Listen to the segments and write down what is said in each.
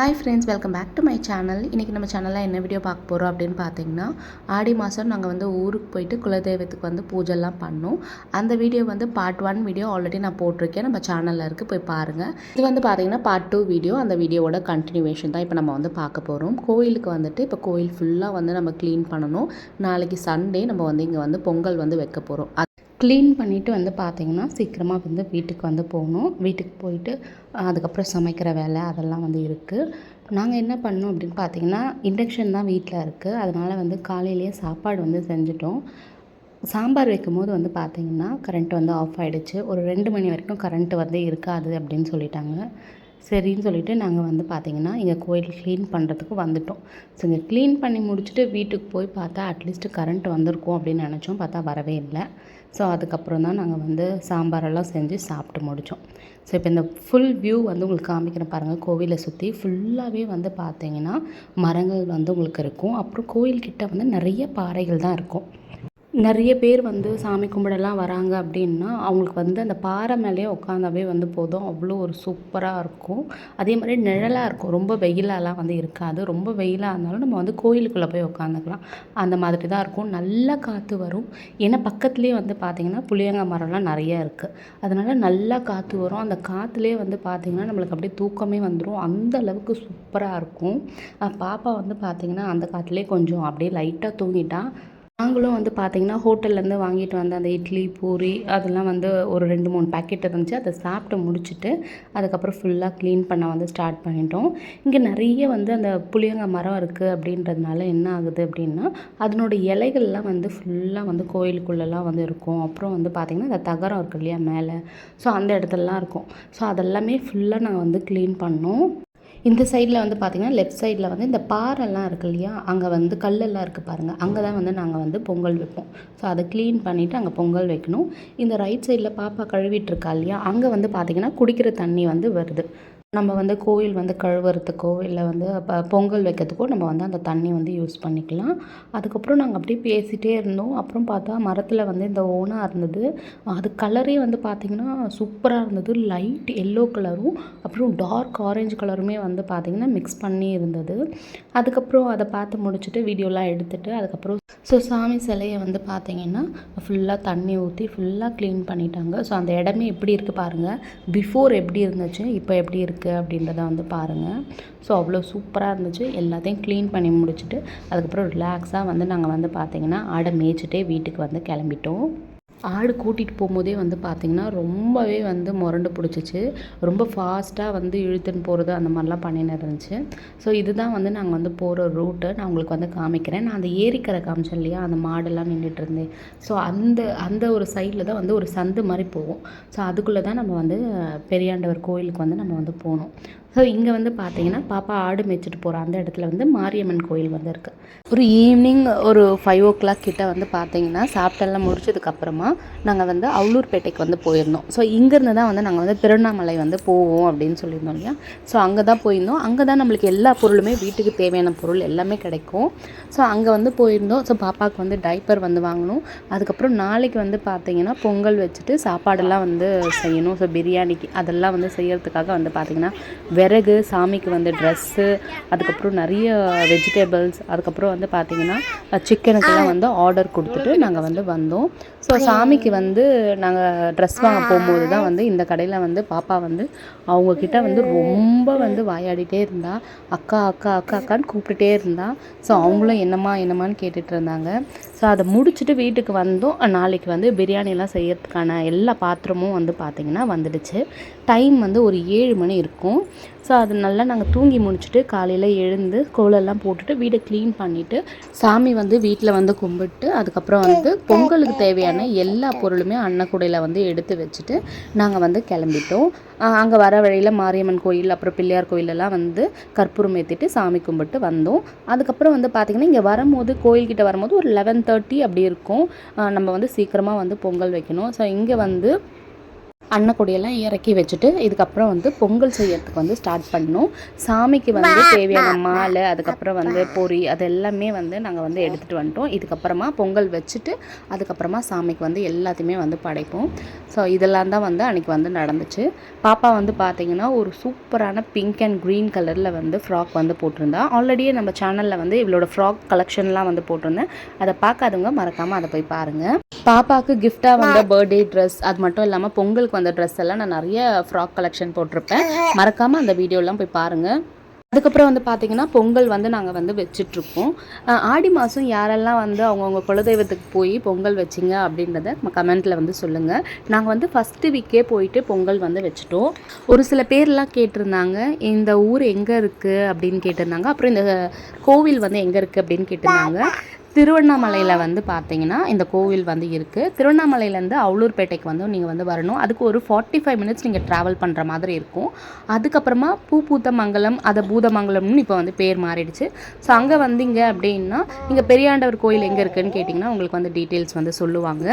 Hi friends welcome back to my channel இன்றைக்கி நம்ம சேனலில் என்ன வீடியோ பார்க்க போகிறோம் அப்படின்னு பார்த்தீங்கன்னா ஆடி மாதம் நாங்கள் வந்து ஊருக்கு போயிட்டு குலதெய்வத்துக்கு வந்து பூஜைலாம் பண்ணோம். அந்த வீடியோ வந்து பார்ட் ஒன் வீடியோ ஆல்ரெடி நான் போட்டிருக்கேன். நம்ம சேனலில் இருக்குது போய் பாருங்கள் இது வந்து பார்த்தீங்கன்னா பார்ட் டூ வீடியோ அந்த வீடியோவோட கண்டினியூவேஷன் தான் இப்போ நம்ம வந்து பார்க்க போகிறோம் கோயிலுக்கு வந்துட்டு இப்போ கோயில் ஃபுல்லாக வந்து நம்ம க்ளீன் பண்ணணும். நாளைக்கு சண்டே நம்ம வந்து இங்கே வந்து பொங்கல் வந்து வைக்க போகிறோம் க்ளீன் பண்ணிவிட்டு வந்து பார்த்திங்கன்னா சீக்கிரமாக வந்து வீட்டுக்கு வந்து போகணும். வீட்டுக்கு போயிட்டு அதுக்கப்புறம் சமைக்கிற வேலை அதெல்லாம் வந்து இருக்குது நாங்கள் என்ன பண்ணோம் அப்படின்னு பார்த்தீங்கன்னா இண்டக்ஷன் தான் வீட்டில் இருக்குது அதனால் வந்து காலையிலேயே சாப்பாடு வந்து செஞ்சுட்டோம். சாம்பார் வைக்கும் போது வந்து பார்த்திங்கன்னா கரண்ட் வந்து ஆஃப் ஆகிடுச்சு ஒரு ரெண்டு மணி வரைக்கும் கரண்ட்டு வந்து இருக்காது அப்படின்னு சொல்லிட்டாங்க. சரின்னு சொல்லிவிட்டு நாங்கள் வந்து பார்த்திங்கன்னா இங்கே கோயில் க்ளீன் பண்ணுறதுக்கு வந்துட்டோம். ஸோ இங்கே க்ளீன் பண்ணி முடிச்சுட்டு வீட்டுக்கு போய் பார்த்தா அட்லீஸ்ட்டு கரண்ட் வந்திருக்கும் அப்படின்னு நினச்சோம். பார்த்தா வரவே இல்லை. ஸோ அதுக்கப்புறம் தான் நாங்கள் வந்து சாம்பாரெல்லாம் செஞ்சு சாப்பிட்டு முடித்தோம் ஸோ இப்போ இந்த ஃபுல் வியூ வந்து உங்களுக்கு காமிக்கிறேன் பாருங்கள் கோவிலை சுற்றி ஃபுல்லாகவே வந்து பார்த்திங்கன்னா மரங்கள் வந்து உங்களுக்கு இருக்கும். அப்புறம் கோயில்கிட்ட வந்து நிறைய பாறைகள் தான் இருக்கும். நிறைய பேர் வந்து சாமி கும்பிடலாம் வராங்க அப்படின்னா அவங்களுக்கு வந்து அந்த பாறை மேலேயே உட்காந்தாவே வந்து போதும். அவ்வளோ ஒரு சூப்பராக இருக்கும். அதே மாதிரி நிழலாக இருக்கும். ரொம்ப வெயிலாலாம் வந்து இருக்காது. ரொம்ப வெயிலாக இருந்தாலும் நம்ம வந்து கோயிலுக்குள்ளே போய் உட்காந்துக்கலாம். அந்த மாதிரி தான் இருக்கும். நல்லா காற்று வரும். ஏன்னா பக்கத்துலேயே வந்து பார்த்திங்கன்னா புளியங்காய் மரம்லாம் நிறையா இருக்குது அதனால் நல்லா காற்று வரும். அந்த காற்றுலேயே வந்து பார்த்திங்கன்னா நம்மளுக்கு அப்படியே தூக்கமே வந்துடும் அந்த அளவுக்கு சூப்பராக இருக்கும். பாப்பா வந்து பார்த்திங்கன்னா அந்த காற்றுலேயே கொஞ்சம் அப்படியே லைட்டாக தூங்கிட்டா நாங்களும் வந்து பார்த்திங்கன்னா ஹோட்டல்லேருந்து வாங்கிட்டு வந்த அந்த இட்லி பூரி அதெல்லாம் வந்து ஒரு ரெண்டு மூணு பேக்கெட் இருந்துச்சு. அதை சாப்பிட்டு முடிச்சுட்டு அதுக்கப்புறம் ஃபுல்லாக க்ளீன் பண்ண வந்து ஸ்டார்ட் பண்ணிட்டோம். இங்கே நிறைய வந்து அந்த புளியங்காய் மரம் இருக்குது அப்படின்றதுனால என்ன ஆகுது அப்படின்னா அதனோட இலைகள்லாம் வந்து ஃபுல்லாக வந்து கோயிலுக்குள்ளெல்லாம் வந்து இருக்கும். அப்புறம் வந்து பார்த்திங்கன்னா அந்த தகரம் இருக்குது இல்லையா மேலே. ஸோ அந்த இடத்துலலாம் இருக்கும். ஸோ அதெல்லாமே ஃபுல்லாக நாங்கள் வந்து க்ளீன் பண்ணோம். இந்த சைடில் வந்து பார்த்திங்கன்னா லெஃப்ட் சைடில் வந்து இந்த பாறைலாம் இருக்கு இல்லையா? அங்கே வந்து கல்லெல்லாம் இருக்குது பாருங்கள் அங்கே தான் வந்து நாங்கள் வந்து பொங்கல் வைப்போம். ஸோ அதை க்ளீன் பண்ணிவிட்டு அங்கே பொங்கல் வைக்கணும். இந்த ரைட் சைடில் பாப்பா கழுவிட்டுருக்கா இல்லையா? அங்கே வந்து பார்த்திங்கன்னா குடிக்கிற தண்ணி வந்து வருது. நம்ம வந்து கோயில் வந்து கழுவுறதுக்கோ இல்லை வந்து இப்போ பொங்கல் வைக்கிறதுக்கோ நம்ம வந்து அந்த தண்ணி வந்து யூஸ் பண்ணிக்கலாம். அதுக்கப்புறம் நாங்கள் அப்படியே பேசிகிட்டே இருந்தோம். அப்புறம் பார்த்தா மரத்தில் வந்து இந்த ஓனாக இருந்தது. அது கலரே வந்து பார்த்திங்கன்னா சூப்பராக இருந்தது. லைட் எல்லோ கலரும் அப்புறம் டார்க் ஆரஞ்சு கலருமே வந்து பார்த்திங்கன்னா மிக்ஸ் பண்ணி இருந்தது. அதுக்கப்புறம் அதை பார்த்து முடிச்சுட்டு வீடியோலாம் எடுத்துகிட்டு அதுக்கப்புறம் ஸோ சாமி சிலையை வந்து பார்த்திங்கன்னா ஃபுல்லாக தண்ணி ஊற்றி ஃபுல்லாக க்ளீன் பண்ணிட்டாங்க. ஸோ அந்த இடமே எப்படி இருக்குது பாருங்கள் பிஃபோர் எப்படி இருந்துச்சு இப்போ எப்படி இருக்குது இருக்குது அப்படின்றத வந்து பாருங்கள் ஸோ அவ்வளோ சூப்பராக இருந்துச்சு. எல்லாத்தையும் க்ளீன் பண்ணி முடிச்சுட்டு அதுக்கப்புறம் ரிலாக்ஸாக வந்து நாங்கள் வந்து பார்த்திங்கன்னா ஆடை மேய்ச்சிட்டே வீட்டுக்கு வந்து கிளம்பிட்டோம். ஆடு கூட்டிகிட்டு போகும்போதே வந்து பார்த்திங்கன்னா ரொம்பவே வந்து முரண்டு பிடிச்சிச்சு. ரொம்ப ஃபாஸ்ட்டாக வந்து இழுத்துன்னு போகிறது அந்த மாதிரிலாம் பண்ணின்னு இருந்துச்சு. ஸோ இதுதான் வந்து நாங்கள் வந்து போகிற ரூட்டு நான் உங்களுக்கு வந்து காமிக்கிறேன். நான் அந்த ஏரிக்கரை காமிச்சேன் இல்லையா? அந்த மாடெல்லாம் நின்றுட்டு இருந்தேன் ஸோ அந்த அந்த ஒரு சைடில் தான் வந்து ஒரு சந்து மாதிரி போகும். ஸோ அதுக்குள்ளே தான் நம்ம வந்து பெரியாண்டவர் கோயிலுக்கு வந்து நம்ம வந்து போகணும். ஸோ இங்கே வந்து பார்த்தீங்கன்னா பாப்பா ஆடு மேய்ச்சிட்டு போகிற அந்த இடத்துல வந்து மாரியம்மன் கோயில் வந்து இருக்குது ஒரு ஈவினிங் ஒரு ஃபைவ் ஓ கிளாக் கிட்ட வந்து பார்த்தீங்கன்னா சாப்பிட்டெல்லாம் முடிச்சதுக்கப்புறமா நாங்கள் வந்து அவுளூர்பேட்டைக்கு வந்து போயிருந்தோம். ஸோ இங்கேருந்து தான் வந்து நாங்கள் வந்து திருவண்ணாமலை வந்து போவோம் அப்படின்னு சொல்லியிருந்தோம் இல்லையா? ஸோ அங்கே தான் போயிருந்தோம். அங்கே தான் நம்மளுக்கு எல்லா பொருளுமே வீட்டுக்கு தேவையான பொருள் எல்லாமே கிடைக்கும். ஸோ அங்கே வந்து போயிருந்தோம். ஸோ பாப்பாவுக்கு வந்து டைப்பர் வந்து வாங்கணும். அதுக்கப்புறம் நாளைக்கு வந்து பார்த்தீங்கன்னா பொங்கல் வச்சுட்டு சாப்பாடெல்லாம் வந்து செய்யணும். ஸோ பிரியாணிக்கு அதெல்லாம் வந்து செய்யறதுக்காக வந்து பார்த்திங்கன்னா விறகு சாமிக்கு வந்து ட்ரெஸ்ஸு அதுக்கப்புறம் நிறைய வெஜிடபிள்ஸ் அதுக்கப்புறம் வந்து பார்த்திங்கன்னா சிக்கனுக்கெல்லாம் வந்து ஆர்டர் கொடுத்துட்டு நாங்கள் வந்து வந்தோம். ஸோ சாமிக்கு வந்து நாங்கள் ட்ரெஸ் வாங்க போகும்போது தான் வந்து இந்த கடையில் வந்து பாப்பா வந்து அவங்கக்கிட்ட வந்து ரொம்ப வந்து வாயாடிட்டே இருந்தா. அக்கா அக்கா அக்கா அக்கான்னு கூப்பிட்டுட்டே இருந்தா. ஸோ அவங்களும் என்னம்மா என்னம்மான்னு கேட்டுட்டு இருந்தாங்க. ஸோ அதை முடிச்சுட்டு வீட்டுக்கு வந்தோம். நாளைக்கு வந்து பிரியாணிலாம் செய்யறதுக்கான எல்லா பாத்திரமும் வந்து பார்த்திங்கன்னா வந்துடுச்சு. டைம் வந்து ஒரு ஏழு மணி இருக்கும். ஸோ அது நல்லா நாங்கள் தூங்கி முடிச்சுட்டு காலையில் எழுந்து கோலெல்லாம் போட்டுட்டு வீடை க்ளீன் பண்ணிவிட்டு சாமி வந்து வீட்டில் வந்து கும்பிட்டு அதுக்கப்புறம் வந்து பொங்கலுக்கு தேவையான எல்லா பொருளுமே அன்னக்குடையில் வந்து எடுத்து வச்சுட்டு நாங்கள் வந்து கிளம்பிட்டோம். அங்கே வர வழியில் மாரியம்மன் கோயில் அப்புறம் பிள்ளையார் கோயிலெல்லாம் வந்து கற்பூரம் ஏற்றிட்டு சாமி கும்பிட்டு வந்தோம். அதுக்கப்புறம் வந்து பார்த்திங்கன்னா இங்கே வரும்போது கோயில்கிட்ட வரும்போது ஒரு லெவன் தேர்ட்டி அப்படி இருக்கும். நம்ம வந்து சீக்கிரமாக வந்து பொங்கல் வைக்கணும். ஸோ இங்கே வந்து அன்னக்கொடியெல்லாம் இறக்கி வச்சுட்டு இதுக்கப்புறம் வந்து பொங்கல் செய்யறதுக்கு வந்து ஸ்டார்ட் பண்ணோம் சாமிக்கு வந்து தேவையான மாலை அதுக்கப்புறம் வந்து பொரி அது எல்லாமே வந்து நாங்கள் வந்து எடுத்துகிட்டு வந்துட்டோம். இதுக்கப்புறமா பொங்கல் வச்சுட்டு அதுக்கப்புறமா சாமிக்கு வந்து எல்லாத்தையுமே வந்து படைப்போம். ஸோ இதெல்லாம் தான் வந்து அன்றைக்கி வந்து நடந்துச்சு. பாப்பா வந்து பார்த்தீங்கன்னா ஒரு சூப்பரான பிங்க் அண்ட் க்ரீன் கலரில் வந்து ஃப்ராக் வந்து போட்டிருந்தா. ஆல்ரெடியே நம்ம சேனலில் வந்து இவளோட ஃப்ராக் கலெக்ஷன்லாம் வந்து போட்டிருந்தேன். அதை பார்க்காதவங்க மறக்காமல் அதை போய் பாருங்கள் பாப்பாவுக்கு கிஃப்டாக வந்த பர்த்டே ட்ரெஸ் அது மட்டும் இல்லாமல் பொங்கலுக்கு வந்த ட்ரெஸ் எல்லாம் நான் நிறைய ஃப்ராக் கலெக்ஷன் போட்டிருப்பேன். மறக்காமல் அந்த வீடியோலாம் போய் பாருங்கள் அதுக்கப்புறம் வந்து பார்த்தீங்கன்னா பொங்கல் வந்து நாங்கள் வந்து வச்சிட்ருப்போம் ஆடி மாதம் யாரெல்லாம் வந்து அவங்கவுங்க குலதெய்வத்துக்கு போய் பொங்கல் வச்சிங்க அப்படின்றத கமெண்ட்டில் வந்து சொல்லுங்கள் நாங்கள் வந்து ஃபஸ்ட்டு வீக்கே போயிட்டு பொங்கல் வந்து வச்சுட்டோம். ஒரு சில பேர்லாம் கேட்டிருந்தாங்க இந்த ஊர் எங்கே இருக்குது அப்படின்னு கேட்டிருந்தாங்க. அப்புறம் இந்த கோவில் வந்து எங்கே இருக்குது அப்படின்னு கேட்டிருந்தாங்க. திருவண்ணாமலையில் வந்து பார்த்தீங்கன்னா இந்த கோவில் வந்து இருக்குது திருவண்ணாமலையிலேருந்து அவுளூர்பேட்டைக்கு வந்து நீங்கள் வந்து வரணும். அதுக்கு ஒரு ஃபார்ட்டி ஃபைவ் மினிட்ஸ் நீங்கள் ட்ராவல் பண்ணுற மாதிரி இருக்கும். அதுக்கப்புறமா பூ பூத்த மங்கலம் அதை பூதமங்கலம்னு இப்போ வந்து பேர் மாறிடுச்சு. ஸோ அங்கே வந்தீங்க அப்படின்னா இங்கே பெரியாண்டவர் கோயில் எங்கே இருக்குதுன்னு கேட்டிங்கன்னா உங்களுக்கு வந்து டீட்டெயில்ஸ் வந்து சொல்லுவாங்க.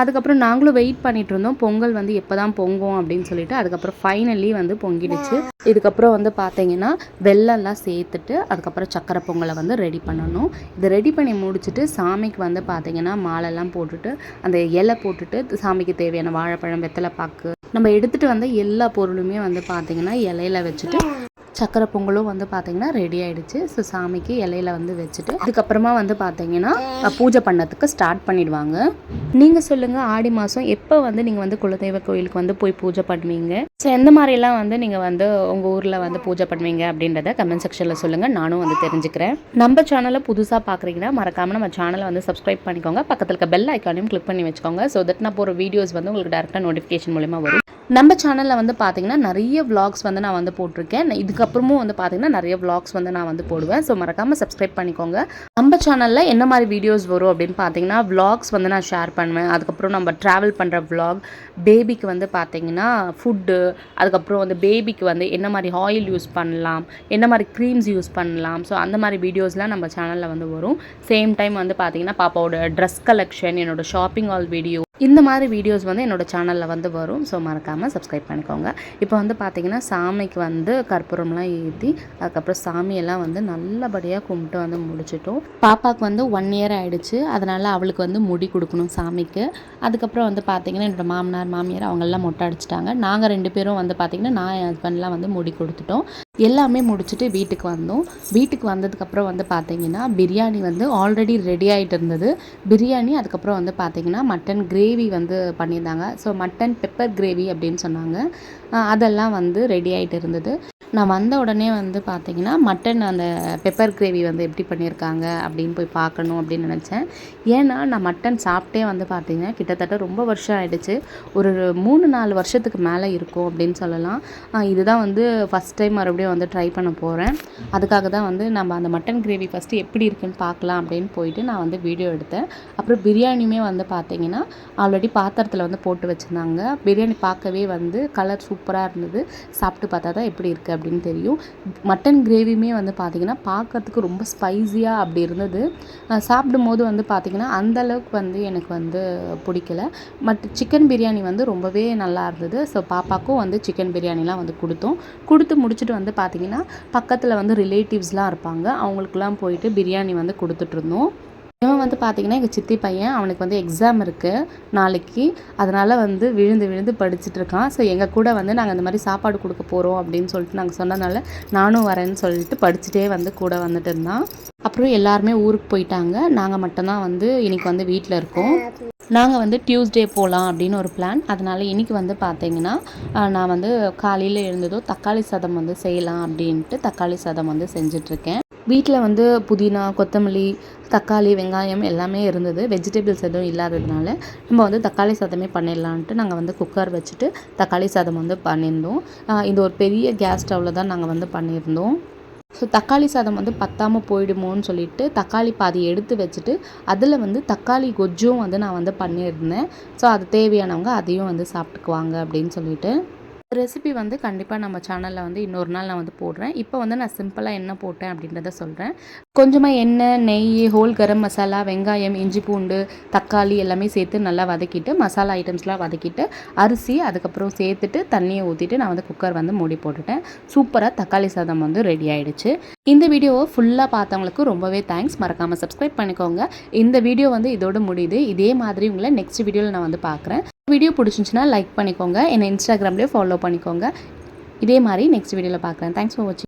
அதுக்கப்புறம் நாங்களும் வெயிட் பண்ணிகிட்டு இருந்தோம். பொங்கல் வந்து எப்போ தான் பொங்கும் அப்படின்னு சொல்லிட்டு அதுக்கப்புறம் ஃபைனலி வந்து பொங்கிடுச்சு. இதுக்கப்புறம் வந்து பார்த்தீங்கன்னா வெள்ளம்லாம் சேர்த்துட்டு அதுக்கப்புறம் சக்கரை பொங்கலை வந்து ரெடி பண்ணணும். இதை ரெடி பண்ணி முடிச்சுட்டு சாமிக்கு வந்து பார்த்தீங்கன்னா மாலைலாம் போட்டுட்டு அந்த இலை போட்டுட்டு சாமிக்கு தேவையான வாழைப்பழம் வெத்தலை பாக்கு நம்ம எடுத்துகிட்டு வந்த எல்லா பொருளுமே வந்து பார்த்தீங்கன்னா இலையில வச்சுட்டு சக்கரை பொங்கலும் வந்து பார்த்திங்கன்னா ரெடி ஆகிடுச்சு ஸோ சாமிக்கு இலையில வந்து வச்சுட்டு அதுக்கப்புறமா வந்து பார்த்தீங்கன்னா பூஜை பண்ணதுக்கு ஸ்டார்ட் பண்ணிடுவாங்க. நீங்கள் சொல்லுங்கள் ஆடி மாதம் எப்போ வந்து நீங்கள் வந்து குலதெய்வ கோயிலுக்கு வந்து போய் பூஜை பண்ணுவீங்க? ஸோ எந்த மாதிரிலாம் வந்து நீங்கள் வந்து உங்கள் ஊரில் வந்து பூஜை பண்ணுவீங்க அப்படின்றத கமெண்ட் செக்ஷனில் சொல்லுங்கள் நானும் வந்து தெரிஞ்சுக்கிறேன். நம்ம சேனலை புதுசாக பார்க்குறீங்கன்னா மறக்காமல் நம்ம சேனலை வந்து சப்ஸ்கிரைப் பண்ணிக்கோங்க. பக்கத்தில் இருக்க பெல் ஐக்கானையும் கிளிக் பண்ணி வச்சுக்கோங்க. ஸோ தட் நான் போகிற வீடியோஸ் வந்து உங்களுக்கு டேரெக்டாக நோட்டிஃபிகேஷன் மூலிமா வரும். நம்ம சேனலில் வந்து பார்த்திங்கன்னா நிறைய vlogs வந்து நான் வந்து போட்டிருக்கேன். இதுக்கப்புறமும் வந்து பார்த்திங்கன்னா நிறைய vlogs வந்து நான் வந்து போடுவேன். ஸோ மறக்காமல் சப்ஸ்கிரைப் பண்ணிக்கோங்க. நம்ம சேனலில் என்ன மாதிரி வீடியோஸ் வரும் அப்படின்னு பார்த்தீங்கன்னா vlogs வந்து நான் ஷேர் பண்ணுவேன். அதுக்கப்புறம் நம்ம ட்ராவல் பண்ணுற vlog பேபிக்கு வந்து பார்த்தீங்கன்னா ஃபுட்டு அதுக்கப்புறம் வந்து பேபிக்கு வந்து என்ன மாதிரி ஆயில் யூஸ் பண்ணலாம் என்ன மாதிரி க்ரீம்ஸ் யூஸ் பண்ணலாம். ஸோ அந்த மாதிரி வீடியோஸ்லாம் நம்ம சேனலில் வந்து வரும். சேம் டைம் வந்து பார்த்தீங்கன்னா பாப்பாவோட ட்ரெஸ் கலெக்ஷன் என்னோடய ஷாப்பிங் ஆல் வீடியோ இந்த மாதிரி வீடியோஸ் வந்து என்னோடய சேனலில் வந்து வரும். ஸோ மறக்காமல் சப்ஸ்கிரைப் பண்ணிக்கோங்க. இப்போ வந்து பார்த்திங்கன்னா சாமிக்கு வந்து கற்பூரம்லாம் ஏற்றி அதுக்கப்புறம் சாமியெல்லாம் வந்து நல்லபடியாக கும்பிட்டு வந்து முடிச்சிட்டோம். பாப்பாவுக்கு வந்து ஒன் இயர் ஆகிடுச்சு அதனால் அவளுக்கு வந்து முடி கொடுக்கணும் சாமிக்கு. அதுக்கப்புறம் வந்து பார்த்திங்கன்னா என்னோட மாமனார் மாமியார் அவங்கெல்லாம் மொட்டை அடிச்சிட்டாங்க. நாங்கள் ரெண்டு பேரும் வந்து பார்த்திங்கன்னா நான் என் ஹஸ்பண்ட்லாம் வந்து முடி கொடுத்துட்டோம். எல்லாமே முடிச்சுட்டு வீட்டுக்கு வந்தோம். வீட்டுக்கு வந்ததுக்கப்புறம் வந்து பார்த்தீங்கன்னா பிரியாணி வந்து ஆல்ரெடி ரெடி ஆகிட்டு இருந்தது. பிரியாணி அதுக்கப்புறம் வந்து பார்த்தீங்கன்னா மட்டன் கிரேவி வந்து பண்ணியிருந்தாங்க. ஸோ மட்டன் பெப்பர் கிரேவி அப்படின்னு சொன்னாங்க. அதெல்லாம் வந்து ரெடி ஆகிட்டு இருந்தது. நான் வந்த உடனே வந்து பார்த்தீங்கன்னா மட்டன் அந்த பெப்பர் கிரேவி வந்து எப்படி பண்ணியிருக்காங்க அப்படின்னு போய் பார்க்கணும் அப்படின்னு நினச்சேன். ஏன்னா நான் மட்டன் சாப்பிட்டே வந்து பார்த்தீங்கன்னா கிட்டத்தட்ட ரொம்ப வருஷம் ஆகிடுச்சு ஒரு மூணு நாலு வருஷத்துக்கு மேலே இருக்கும் அப்படின்னு சொல்லலாம். இதுதான் வந்து ஃபஸ்ட் டைம் மறுபடியும் வந்து ட்ரை பண்ண போகிறேன் அதுக்காக தான் வந்து நம்ம அந்த மட்டன் கிரேவி ஃபஸ்ட்டு எப்படி இருக்குன்னு பார்க்கலாம் அப்படின்னு போயிட்டு நான் வந்து வீடியோ எடுத்தேன். அப்புறம் பிரியாணியுமே வந்து பார்த்தீங்கன்னா ஆல்ரெடி பாத்திரத்தில் வந்து போட்டு வச்சுருந்தாங்க. பிரியாணி பார்க்கவே வந்து கலர் சூப்பராக இருந்தது. சாப்பிட்டு பார்த்தா தான் எப்படி இருக்குது அப்படின்னு தெரியும். மட்டன் கிரேவியுமே வந்து பார்த்திங்கன்னா பார்க்கறதுக்கு ரொம்ப ஸ்பைஸியாக அப்படி இருந்தது. சாப்பிடும் போது வந்து பார்த்திங்கன்னா அந்த அளவுக்கு வந்து எனக்கு வந்து பிடிக்கல. பட் சிக்கன் பிரியாணி வந்து ரொம்பவே நல்லா இருந்தது. ஸோ பாப்பாக்கும் வந்து சிக்கன் பிரியாணிலாம் வந்து கொடுத்தோம். கொடுத்து முடிச்சுட்டு வந்து பார்த்திங்கன்னா பக்கத்தில் வந்து ரிலேட்டிவ்ஸ்லாம் இருப்பாங்க. அவங்களுக்குலாம் போயிட்டு பிரியாணி வந்து கொடுத்துட்ருந்தோம் இவன் வந்து பார்த்தீங்கன்னா எங்கள் சித்தி பையன் அவனுக்கு வந்து எக்ஸாம் இருக்குது நாளைக்கு. அதனால் வந்து விழுந்து விழுந்து படிச்சுட்டு இருக்கான். ஸோ எங்கள் கூட வந்து நாங்கள் இந்த மாதிரி சாப்பாடு கொடுக்க போகிறோம் அப்படின்னு சொல்லிட்டு நாங்கள் சொன்னதுனால நானும் வரேன்னு சொல்லிட்டு படிச்சுட்டே வந்து கூட வந்துட்டு இருந்தான். அப்புறம் எல்லாருமே ஊருக்கு போயிட்டாங்க. நாங்கள் மட்டும்தான் வந்து இன்னைக்கு வந்து வீட்டில் இருக்கோம். நாங்கள் வந்து டியூஸ்டே போகலாம் அப்படின்னு ஒரு பிளான் அதனால் இன்றைக்கி வந்து பார்த்தீங்கன்னா நான் வந்து காலையில் எழுந்ததும் தக்காளி சாதம் வந்து செய்யலாம் அப்படின்ட்டு தக்காளி சாதம் வந்து செஞ்சிட்ருக்கேன் வீட்டில் வந்து புதினா கொத்தமல்லி தக்காளி வெங்காயம் எல்லாமே இருந்தது. வெஜிடபிள்ஸ் எதுவும் இல்லாததுனால நம்ம வந்து தக்காளி சாதமே பண்ணிடலான்ட்டு நாங்கள் வந்து குக்கர் வச்சுட்டு தக்காளி சாதம் வந்து பண்ணியிருந்தோம். இந்த இது ஒரு பெரிய கேஸ் ஸ்டவ்வில் தான் நாங்கள் வந்து பண்ணியிருந்தோம். ஸோ தக்காளி சாதம் வந்து பத்தாமல் போயிடுமோன்னு சொல்லிட்டு தக்காளி பாதி எடுத்து வச்சுட்டு அதில் வந்து தக்காளி கொஜ்ஜும் வந்து நான் வந்து பண்ணியிருந்தேன். ஸோ அது தேவையானவங்க அதையும் வந்து சாப்பிட்டுக்குவாங்க அப்படின்னு சொல்லிட்டு. ரெசிபி வந்து கண்டிப்பாக நம்ம சேனலில் வந்து இன்னொரு நாள் நான் வந்து போடுறேன். இப்போ வந்து நான் சிம்பிளாக என்ன போட்டேன் அப்படின்றத சொல்கிறேன் கொஞ்சமாக எண்ணெய் நெய் ஹோல் கரம் மசாலா வெங்காயம் இஞ்சி பூண்டு தக்காளி எல்லாமே சேர்த்து நல்லா வதக்கிட்டு மசாலா ஐட்டம்ஸ்லாம் வதக்கிட்டு அரிசி அதுக்கப்புறம் சேர்த்துட்டு தண்ணியை ஊற்றிட்டு நான் வந்து குக்கர் வந்து மூடி போட்டுட்டேன். சூப்பராக தக்காளி சாதம் வந்து ரெடி ஆகிடுச்சு இந்த வீடியோவை ஃபுல்லாக பார்த்தவங்களுக்கு ரொம்பவே தேங்க்ஸ் மறக்காமல் சப்ஸ்கிரைப் பண்ணிக்கோங்க. இந்த வீடியோ வந்து இதோடு முடியுது. இதே மாதிரி உங்களை நெக்ஸ்ட் வீடியோவில் நான் வந்து பார்க்குறேன். வீடியோ பிடிச்சிருந்துச்சுன்னா லைக் பண்ணிக்கோங்க. என்னை இன்ஸ்டாகிராம்லேயே ஃபாலோ பண்ணிக்கோங்க. இதே மாதிரி நெக்ஸ்ட் வீடியோவில் பார்க்குறேன். தேங்க்ஸ் ஃபார் வாட்சிங்